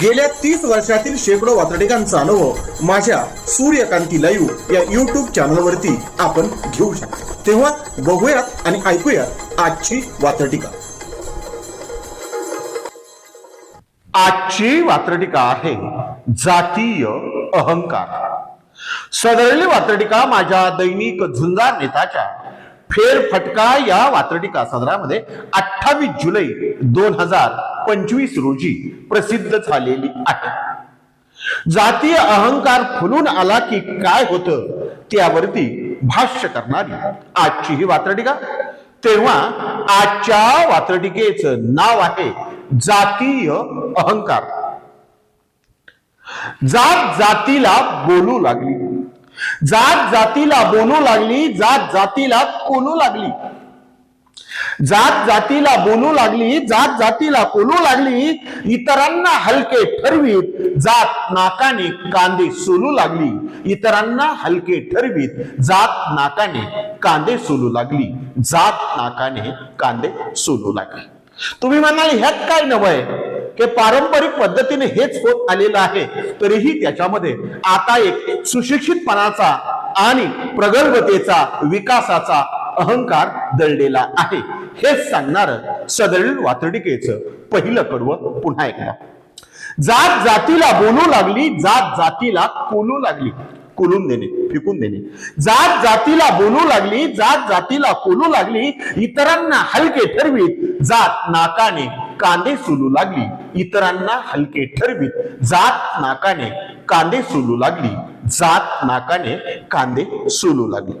गेल्या तीस वर्षातील शेकडो वातडिकांचा अनुभव माझ्या सूर्यकांती लाईव्ह या युट्यूब चॅनलवरती आपण घेऊ शकतो. तेव्हा बघूयात आणि ऐकूयात आजची वातडिका आजची वात्रटिका आहे जातीय अहंकार. सदरली वात्रटिका माझ्या दैनिक झुंजार नेताच्या फेरफटका या वात्रटिका सदरामध्ये अठ्ठावीस जुलै दोन हजार पंचवीस रोजी प्रसिद्ध झालेली आहे. जातीय अहंकार फुलून आला की काय होतं त्यावरती भाष्य करणारी आजची ही वात्रटिका. तेव्हा आजच्या वात्रटिकेचं नाव आहे जातीय अहंकार. जात जातीला बोलू लागली. जात जातीला बोलू लागली जात जातीला कोलू लागली. जात जातीला बोलू लागली जात जातीला बोलू लागली इतरांना हलके ठरवीत जात नाकाने कांदे सोलू लागली इतरांना हलके ठरवीत जात नाकाने कांदे सोलू लागली जात नाकाने कांदे सोलू लागली. तुम्ही म्हणाल ह्यात काय नवय की पारंपरिक पद्धतीने हेच होत आलेलं आहे तरीही त्याच्यामध्ये आता एक सुशिक्षितपणाचा आणि प्रगल्भतेचा विकासाचा अहंकार दळलेला आहे. हेच सांगणार सदरील वातडिकेचं पहिलं पर्व पुन्हा एकदा. जात जातीला बोलू लागली जात जातीला कोलू लागली कोलून देणे फिकून देणे. जात जातीला बोलू लागली जात जातीला कोलू लागली इतरांना हलके ठरवीत जात नाकाने कांदे सोलू लागली इतरांना हलके ठरवीत जात नाकाने कांदे सोलू लागली जात नाकाने कांदे सोलू लागली.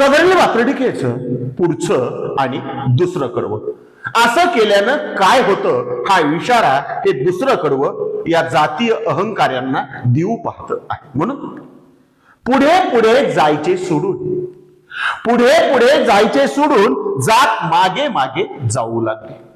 सगळी घ्यायचं पुढचं आणि दुसरं कडवं. असं केल्यानं काय होतं? हा इशारा हे दुसरं कडवं या जातीय अहंकार्यांना देऊ पाहत आहे. म्हणून पुढे पुढे जायचे सोडून पुढे पुढे जायचे सोडून जात मागे मागे जाऊ लागले.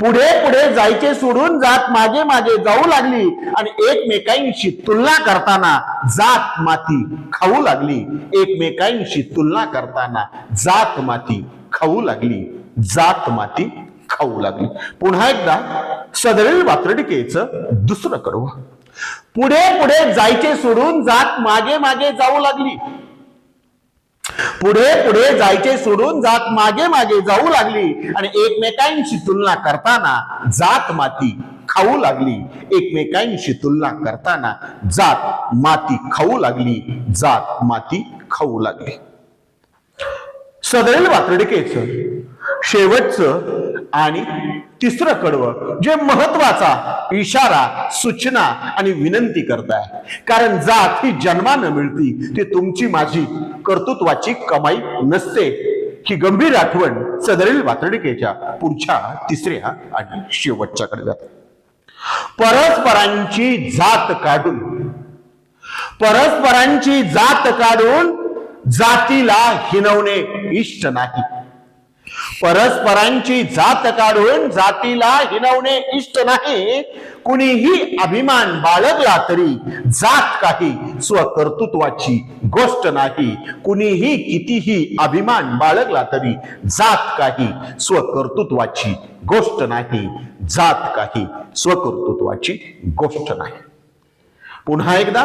पुढे पुढे जायचे सोडून जात मागे मागे जाऊ लागली. आणि एकमेकांशी तुलना करताना जात माती खाऊ लागली. एकमेकांशी तुलना करताना जात माती खाऊ लागली. जात माती खाऊ लागली. पुन्हा एकदा सदरील वात्रटिकेचं दुसरं करू. पुढे पुढे जायचे सोडून जात मागे मागे जाऊ लागली. पुढे पुढे जायचे सोडून जात मागे मागे जाऊ लागली. आणि एकमेकांशी तुलना करताना जात माती खाऊ लागली. एकमेकांशी तुलना करताना जात माती खाऊ लागली. जात माती खाऊ लागली. सदैल वातडकेच शेवटचं आणि तिसरं कडवं जे महत्त्वाचा इशारा सूचना आणि विनंती करताय. कारण जात ही जन्मानं मिळती ती तुमची माझी कर्तृत्वाची कमाई नसते. ही गंभीर आठवण सदरील वातडिकेच्या पुढच्या तिसऱ्या आणि शेवटच्याकडे जाते परस्परांची जात काढून परस्परांची जात काढून जातीला हिनवणे इष्ट नाही. परस्परांची जात काढून जातीला हिनवणे इष्ट नाही. कुणीही अभिमान बाळगला तरी जात काही स्वकर्तृत्वाची गोष्ट नाही. कुणीही कितीही अभिमान बाळगला तरी जात काही स्वकर्तृत्वाची गोष्ट नाही. जात काही स्वकर्तृत्वाची गोष्ट नाही. पुन्हा एकदा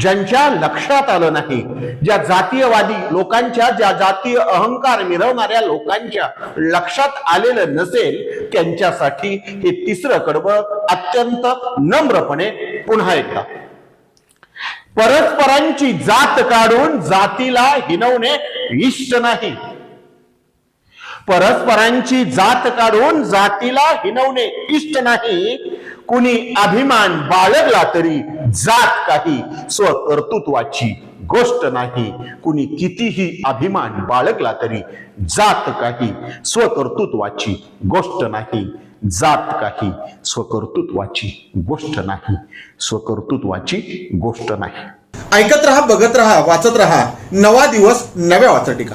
ज्यांच्या लक्षात आलं नाही ज्या जातीयवादी लोकांच्या ज्या जातीय अहंकार मिरवणाऱ्या लोकांच्या लक्षात आलेलं नसेल त्यांच्यासाठी हे तिसरं कडवं अत्यंत नम्रपणे पुन्हा एकदा. परस्परांची जात काढून जातीला हिनवणे इष्ट नाही. परस्परांची जात काढून जातीला हिनवणे इष्ट नाही. कुणी अभिमान बाळगला तरी जात काही स्वकर्तृत्वाची गोष्ट नाही. कुणी कितीही अभिमान बाळगला तरी जात काही स्वकर्तृत्वाची गोष्ट नाही. जात काही स्वकर्तृत्वाची गोष्ट नाही. स्वकर्तृत्वाची गोष्ट नाही. ऐकत रहा बघत रहा वाचत रहा. नवा दिवस नव्या वाचटिका.